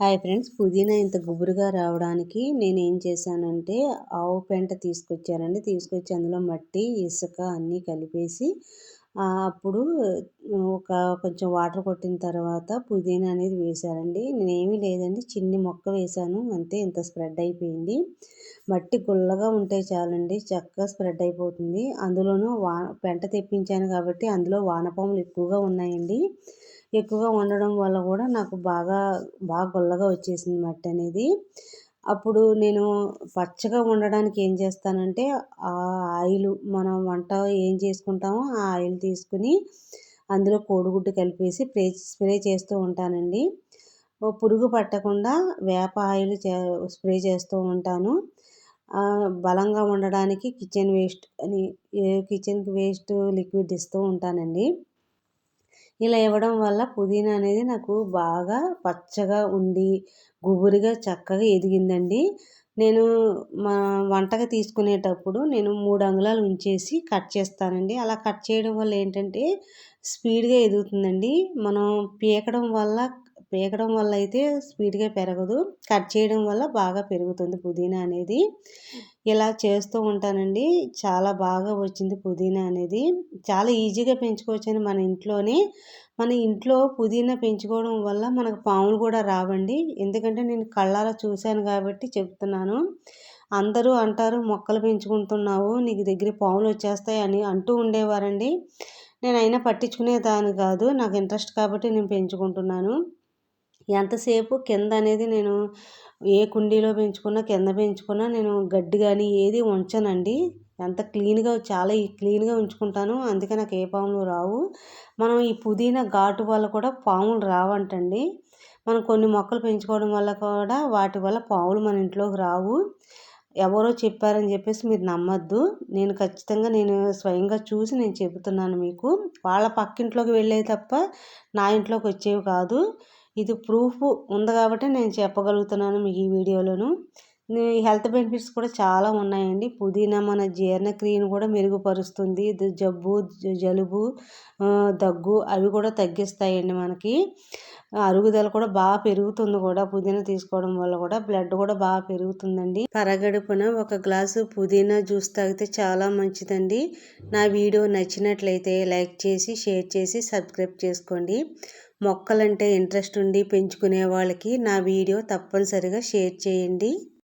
Hi friends పుదీనా ఇంత గుబురుగా రావడానికి నేను ఏం చేశానంటే ఆవు పెంట తీసుకొచ్చానండి తీసుకొచ్చి అందులో మట్టి ఇసుక అన్నీ కలిపేసి అప్పుడు ఒక కొంచెం వాటర్ కొట్టిన తర్వాత పుదీనా అనేది వేశానండి నేనేమీ లేదండి చిన్ని మొక్క వేశాను అంతే ఇంత స్ప్రెడ్ అయిపోయింది. మట్టి గుల్లగా ఉంటే చాలండి చక్కగా స్ప్రెడ్ అయిపోతుంది. అందులోనూ వా పెంట తెప్పించాను కాబట్టి అందులో వానపాములు ఎక్కువగా ఉన్నాయండి. ఎక్కువగా ఉండడం వల్ల కూడా నాకు బాగా బాగా గుల్లగా వచ్చేసింది మట్టి అనేది. అప్పుడు నేను పచ్చగా ఉండడానికి ఏం చేస్తానంటే ఆ ఆయిల్ మనం వంట ఏం చేసుకుంటామో ఆ ఆయిల్ తీసుకుని అందులో కోడిగుడ్డు కలిపేసి స్ప్రే స్ప్రే చేస్తూ ఉంటానండి. పురుగు పట్టకుండా వేప ఆయిల్ స్ప్రే చేస్తూ ఉంటాను. బలంగా ఉండడానికి కిచెన్ వేస్ట్ అని కిచెన్కి వేస్ట్ లిక్విడ్ ఇస్తూ ఉంటానండి. ఇలా ఇవ్వడం వల్ల పుదీనా అనేది నాకు బాగా పచ్చగా ఉండి గుబురుగా చక్కగా ఎదిగిందండి. నేను మా వంటగా తీసుకునేటప్పుడు నేను మూడు అంగుళాలు ఉంచేసి కట్ చేస్తానండి. అలా కట్ చేయడం వల్ల ఏంటంటే స్పీడ్గా ఎదుగుతుందండి. మనం పీకడం వల్ల పీకడం వల్ల అయితే స్పీడ్గా పెరగదు. కట్ చేయడం వల్ల బాగా పెరుగుతుంది పుదీనా అనేది. ఇలా చేస్తూ ఉంటానండి. చాలా బాగా వచ్చింది పుదీనా అనేది. చాలా ఈజీగా పెంచుకోవచ్చండి మన ఇంట్లోనే. మన ఇంట్లో పుదీనా పెంచుకోవడం వల్ల మనకు పాములు కూడా రావండి. ఎందుకంటే నేను కళ్ళారా చూశాను కాబట్టి చెప్తున్నాను. అందరూ అంటారు మొక్కలు పెంచుకుంటున్నావు నీకు దగ్గర పాములు వచ్చేస్తాయి అని అంటూ ఉండేవారండి. నేనైనా పట్టించుకునే దాన్ని కాదు. నాకు ఇంట్రెస్ట్ కాబట్టి నేను పెంచుకుంటున్నాను. ఎంతసేపు కింద అనేది నేను ఏ కుండీలో పెంచుకున్నా కింద పెంచుకున్నా నేను గడ్డి కానీ ఏది ఉంచనండి. ఎంత క్లీన్గా చాలా క్లీన్గా ఉంచుకుంటాను. అందుకే నాకు ఏ పాములు రావు. మనం ఈ పుదీనా ఘాటు వల్ల కూడా పాములు రావంటండి. మనం కొన్ని మొక్కలు పెంచుకోవడం వల్ల కూడా వాటి వల్ల పాములు మన ఇంట్లోకి రావు. ఎవరో చెప్పారని చెప్పేసి మీరు నమ్మద్దు. నేను ఖచ్చితంగా నేను స్వయంగా చూసి నేను చెబుతున్నాను మీకు. వాళ్ళ పక్కింట్లోకి వెళ్ళే తప్ప నా ఇంట్లోకి వచ్చేవి కాదు. ఇది ప్రూఫ్ ఉంది కాబట్టి నేను చెప్పగలుగుతున్నాను మీకు ఈ వీడియోలోను. హెల్త్ బెనిఫిట్స్ కూడా చాలా ఉన్నాయండి. పుదీనా మన జీర్ణక్రియను కూడా మెరుగుపరుస్తుంది. జబ్బు జలుబు దగ్గు అవి కూడా తగ్గిస్తాయండి మనకి. అరుగుదల కూడా బాగా పెరుగుతుంది కూడా. పుదీనా తీసుకోవడం వల్ల కూడా బ్లడ్ కూడా బాగా పెరుగుతుందండి. పరగడుపున ఒక గ్లాసు పుదీనా జ్యూస్ తాగితే చాలా మంచిదండి. నా వీడియో నచ్చినట్లయితే లైక్ చేసి షేర్ చేసి సబ్స్క్రైబ్ చేసుకోండి. మొక్కలంటే ఇంట్రెస్ట్ ఉండి పెంచుకునే వాళ్ళకి నా వీడియో తప్పనిసరిగా షేర్ చేయండి.